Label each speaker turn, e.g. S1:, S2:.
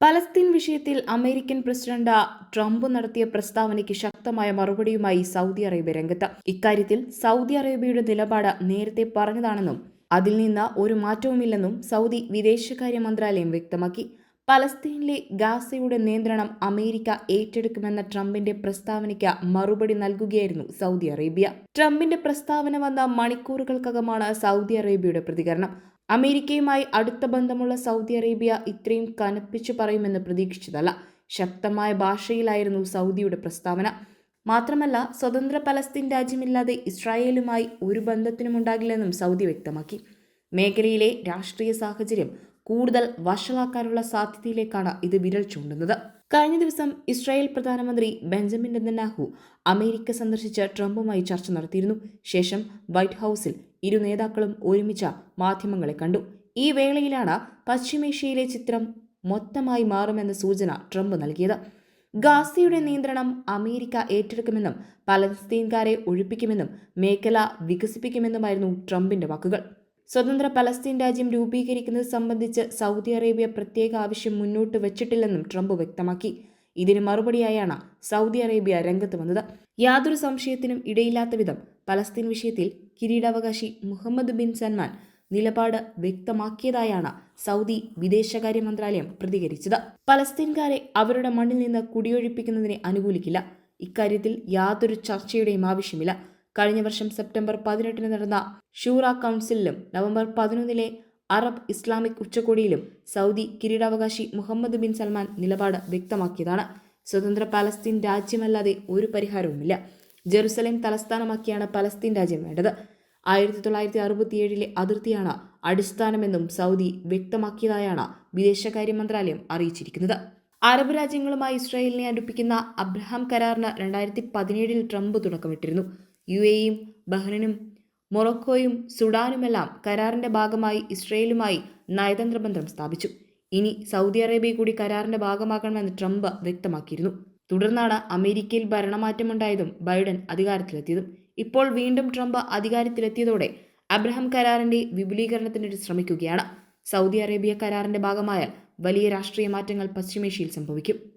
S1: Palestine വിഷയത്തിൽ American president Trump നടത്തിയ പ്രസ്താവനയ്ക്ക് ശക്തമായ മറുപടിയുമായി സൗദി അറേബ്യ രംഗത്ത്. ഇക്കാര്യത്തിൽ സൗദി അറേബ്യയുടെ നിലപാട് നേരത്തെ പറഞ്ഞതാണെന്നും അതിൽ നിന്ന് ഒരു മാറ്റവുമില്ലെന്നും സൗദി വിദേശകാര്യ മന്ത്രാലയം വ്യക്തമാക്കി. പലസ്തീനിലെ ഗാസയുടെ നിയന്ത്രണം അമേരിക്ക ഏറ്റെടുക്കുമെന്ന ട്രംപിന്റെ പ്രസ്താവനയ്ക്ക് മറുപടി നൽകുകയായിരുന്നു സൗദി അറേബ്യ. ട്രംപിന്റെ പ്രസ്താവന വന്ന മണിക്കൂറുകൾക്കകമാണ് സൗദി അറേബ്യയുടെ പ്രതികരണം. അമേരിക്കയുമായി അടുത്ത ബന്ധമുള്ള സൗദി അറേബ്യ ഇത്രയും കനപ്പിച്ചു പറയുമെന്ന് പ്രതീക്ഷിച്ചതല്ല. ശക്തമായ ഭാഷയിലായിരുന്നു സൗദിയുടെ പ്രസ്താവന. മാത്രമല്ല സ്വതന്ത്ര പലസ്തീൻ രാജ്യമില്ലാതെ ഇസ്രായേലുമായി ഒരു ബന്ധത്തിനും ഉണ്ടാകില്ലെന്നും സൗദി വ്യക്തമാക്കി. മേഖലയിലെ രാഷ്ട്രീയ സാഹചര്യം കൂടുതൽ വഷളാക്കാനുള്ള സാധ്യതയിലേക്കാണ് ഇത് വിരൽ ചൂണ്ടുന്നത്. കഴിഞ്ഞ ദിവസം ഇസ്രായേൽ പ്രധാനമന്ത്രി ബെഞ്ചമിൻ നെതന്യാഹു അമേരിക്ക സന്ദർശിച്ച് ട്രംപുമായി ചർച്ച നടത്തിയിരുന്നു. ശേഷം വൈറ്റ് ഹൌസിൽ ഇരു നേതാക്കളും ഒരുമിച്ച മാധ്യമങ്ങളെ കണ്ടു. ഈ വേളയിലാണ് പശ്ചിമേഷ്യയിലെ ചിത്രം മൊത്തമായി മാറുമെന്ന സൂചന ട്രംപ് നൽകിയത്. ഗാസയുടെ നിയന്ത്രണം അമേരിക്ക ഏറ്റെടുക്കുമെന്നും പലസ്തീൻകാരെ ഒഴിപ്പിക്കുമെന്നും മേഖല വികസിപ്പിക്കുമെന്നുമായിരുന്നു ട്രംപിന്റെ വാക്കുകൾ. സ്വതന്ത്ര പലസ്തീൻ രാജ്യം രൂപീകരിക്കുന്നത് സംബന്ധിച്ച് സൗദി അറേബ്യ പ്രത്യേക ആവശ്യം മുന്നോട്ട് വച്ചിട്ടില്ലെന്നും ട്രംപ് വ്യക്തമാക്കി. ഇതിന് മറുപടിയായാണ് സൗദി അറേബ്യ രംഗത്ത് വന്നത്. യാതൊരു സംശയത്തിനും ഇടയില്ലാത്ത വിധം പലസ്തീൻ വിഷയത്തിൽ കിരീടാവകാശി മുഹമ്മദ് ബിൻ സൽമാൻ നിലപാട് വ്യക്തമാക്കിയതായാണ് സൗദി വിദേശകാര്യ മന്ത്രാലയം പ്രതികരിച്ചത്. പലസ്തീൻകാരെ അവരുടെ മണ്ണിൽ നിന്ന് കുടിയൊഴിപ്പിക്കുന്നതിനെ അനുകൂലിക്കില്ല. ഇക്കാര്യത്തിൽ യാതൊരു ചർച്ചയുടെയും ആവശ്യമില്ല. കഴിഞ്ഞ വർഷം സെപ്റ്റംബർ പതിനെട്ടിന് നടന്ന ഷൂറ കൗൺസിലിലും നവംബർ പതിനൊന്നിലെ അറബ് ഇസ്ലാമിക് ഉച്ചകോടിയിലും സൗദി കിരീടാവകാശി മുഹമ്മദ് ബിൻ സൽമാൻ നിലപാട് വ്യക്തമാക്കിയതാണ്. സ്വതന്ത്ര പലസ്തീൻ രാജ്യമല്ലാതെ ഒരു പരിഹാരവുമില്ല. ജെറുസലേം തലസ്ഥാനമാക്കിയാണ് പലസ്തീൻ രാജ്യം വേണ്ടത്. ആയിരത്തി തൊള്ളായിരത്തി അറുപത്തിയേഴിലെ അതിർത്തിയാണ് അടിസ്ഥാനമെന്നും സൗദി വ്യക്തമാക്കിയതായാണ് വിദേശകാര്യ മന്ത്രാലയം അറിയിച്ചിരിക്കുന്നത്. അറബ് രാജ്യങ്ങളുമായി ഇസ്രായേലിനെ അടുപ്പിക്കുന്ന അബ്രഹാം കരാറിന് രണ്ടായിരത്തി പതിനേഴിൽ ട്രംപ് തുടക്കമിട്ടിരുന്നു. യു എയും ബഹ്റിനും മൊറോക്കോയും സുഡാനുമെല്ലാം കരാറിന്റെ ഭാഗമായി ഇസ്രയേലുമായി നയതന്ത്ര ബന്ധം സ്ഥാപിച്ചു. ഇനി സൗദി അറേബ്യ കൂടി കരാറിന്റെ ഭാഗമാകണമെന്ന് ട്രംപ് വ്യക്തമാക്കിയിരുന്നു. തുടർന്നാണ് അമേരിക്കയിൽ ഭരണമാറ്റമുണ്ടായതും ബൈഡൻ അധികാരത്തിലെത്തിയതും. ഇപ്പോൾ വീണ്ടും ട്രംപ് അധികാരത്തിലെത്തിയതോടെ അബ്രഹാം കരാറിന്റെ വിപുലീകരണത്തിന് ശ്രമിക്കുകയാണ്. സൗദി അറേബ്യ കരാറിന്റെ ഭാഗമായാൽ വലിയ രാഷ്ട്രീയ മാറ്റങ്ങൾ പശ്ചിമേഷ്യയിൽ സംഭവിക്കും.